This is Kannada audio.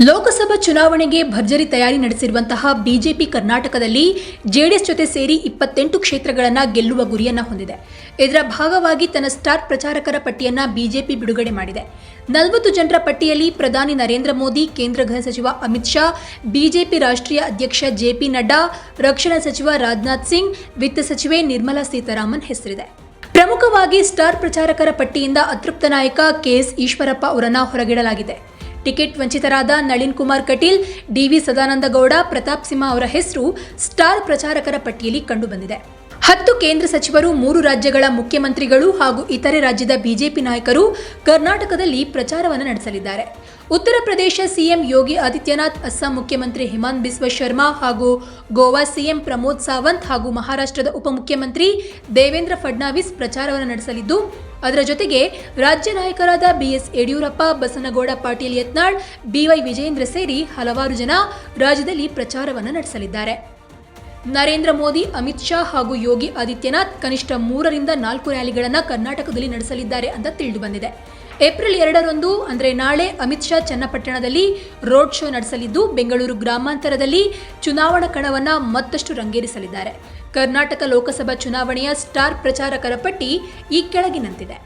ಲೋಕಸಭಾ ಚುನಾವಣೆಗೆ ಭರ್ಜರಿ ತಯಾರಿ ನಡೆಸಿರುವಂತಹ ಬಿಜೆಪಿ ಕರ್ನಾಟಕದಲ್ಲಿ ಜೆಡಿಎಸ್ ಜೊತೆ ಸೇರಿ ಇಪ್ಪತ್ತೆಂಟು ಕ್ಷೇತ್ರಗಳನ್ನು ಗೆಲ್ಲುವ ಗುರಿಯನ್ನ ಹೊಂದಿದೆ. ಇದರ ಭಾಗವಾಗಿ ತನ್ನ ಸ್ಟಾರ್ ಪ್ರಚಾರಕರ ಪಟ್ಟಿಯನ್ನ ಬಿಜೆಪಿ ಬಿಡುಗಡೆ ಮಾಡಿದೆ. ನಲವತ್ತು ಜನರ ಪಟ್ಟಿಯಲ್ಲಿ ಪ್ರಧಾನಿ ನರೇಂದ್ರ ಮೋದಿ, ಕೇಂದ್ರ ಗೃಹ ಸಚಿವ ಅಮಿತ್ ಶಾ, ಬಿಜೆಪಿ ರಾಷ್ಟ್ರೀಯ ಅಧ್ಯಕ್ಷ ಜೆಪಿ ನಡ್ಡಾ, ರಕ್ಷಣಾ ಸಚಿವ ರಾಜನಾಥ್ ಸಿಂಗ್, ವಿತ್ತ ಸಚಿವೆ ನಿರ್ಮಲಾ ಸೀತಾರಾಮನ್ ಹೆಸರಿದೆ. ಪ್ರಮುಖವಾಗಿ ಸ್ಟಾರ್ ಪ್ರಚಾರಕರ ಪಟ್ಟಿಯಿಂದ ಅತೃಪ್ತ ನಾಯಕ ಕೆಎಸ್ ಈಶ್ವರಪ್ಪ ಅವರನ್ನು ಹೊರಗಿಡಲಾಗಿದೆ. ಟಿಕೆಟ್ ವಂಚಿತರಾದ ನಳಿನ್ ಕುಮಾರ್ ಕಟೀಲ್, ಡಿವಿ ಸದಾನಂದ ಗೌಡ, ಪ್ರತಾಪ್ ಸಿಂಹ ಅವರ ಹೆಸರು ಸ್ಟಾರ್ ಪ್ರಚಾರಕರ ಪಟ್ಟಿಯಲ್ಲಿ ಕಂಡುಬಂದಿದೆ. ಹತ್ತು ಕೇಂದ್ರ ಸಚಿವರು, ಮೂರು ರಾಜ್ಯಗಳ ಮುಖ್ಯಮಂತ್ರಿಗಳು ಹಾಗೂ ಇತರೆ ರಾಜ್ಯದ ಬಿಜೆಪಿ ನಾಯಕರು ಕರ್ನಾಟಕದಲ್ಲಿ ಪ್ರಚಾರವನ್ನು ನಡೆಸಲಿದ್ದಾರೆ. ಉತ್ತರ ಪ್ರದೇಶ ಸಿಎಂ ಯೋಗಿ ಆದಿತ್ಯನಾಥ್, ಅಸ್ಸಾಂ ಮುಖ್ಯಮಂತ್ರಿ ಹಿಮಾಂತ್ ಬಿಸ್ವ ಶರ್ಮಾ ಹಾಗೂ ಗೋವಾ ಸಿಎಂ ಪ್ರಮೋದ್ ಸಾವಂತ್ ಹಾಗೂ ಮಹಾರಾಷ್ಟ್ರದ ಉಪಮುಖ್ಯಮಂತ್ರಿ ದೇವೇಂದ್ರ ಫಡ್ನಾವಿಸ್ ಪ್ರಚಾರವನ್ನು ನಡೆಸಲಿದ್ದು ಅದರ ಜೊತೆಗೆ ರಾಜ್ಯ ನಾಯಕರಾದ ಬಿಎಸ್ ಯಡಿಯೂರಪ್ಪ, ಬಸನಗೌಡ, ಪಾಟೀಲ್ ಯತ್ನಾಳ್ ಬಿವೈ ವಿಜೇಂದ್ರ ಸೇರಿ ಹಲವಾರು ಜನ ರಾಜ್ಯದಲ್ಲಿ ಪ್ರಚಾರವನ್ನು ನಡೆಸಲಿದ್ದಾರೆ. ನರೇಂದ್ರ ಮೋದಿ, ಅಮಿತ್ ಶಾ ಹಾಗೂ ಯೋಗಿ ಆದಿತ್ಯನಾಥ್ ಕನಿಷ್ಠ ಮೂರರಿಂದ ನಾಲ್ಕು ರ್ಯಾಲಿಗಳನ್ನು ಕರ್ನಾಟಕದಲ್ಲಿ ನಡೆಸಲಿದ್ದಾರೆ ಅಂತ ತಿಳಿದು ಬಂದಿದೆ ಏಪ್ರಿಲ್ ಎರಡರಂದು, ಅಂದರೆ ನಾಳೆ, ಅಮಿತ್ ಶಾ ಚನ್ನಪಟ್ಟಣದಲ್ಲಿ ರೋಡ್ ಶೋ ನಡೆಸಲಿದ್ದು, ಬೆಂಗಳೂರು ಗ್ರಾಮಾಂತರದಲ್ಲಿ ಚುನಾವಣಾ ಕಣವನ್ನು ಮತ್ತಷ್ಟು ರಂಗೇರಿಸಲಿದ್ದಾರೆ. ಕರ್ನಾಟಕ ಲೋಕಸಭಾ ಚುನಾವಣೆಯ ಸ್ಟಾರ್ ಪ್ರಚಾರಕರ ಪಟ್ಟಿ ಈ ಕೆಳಗಿನಂತಿದೆ.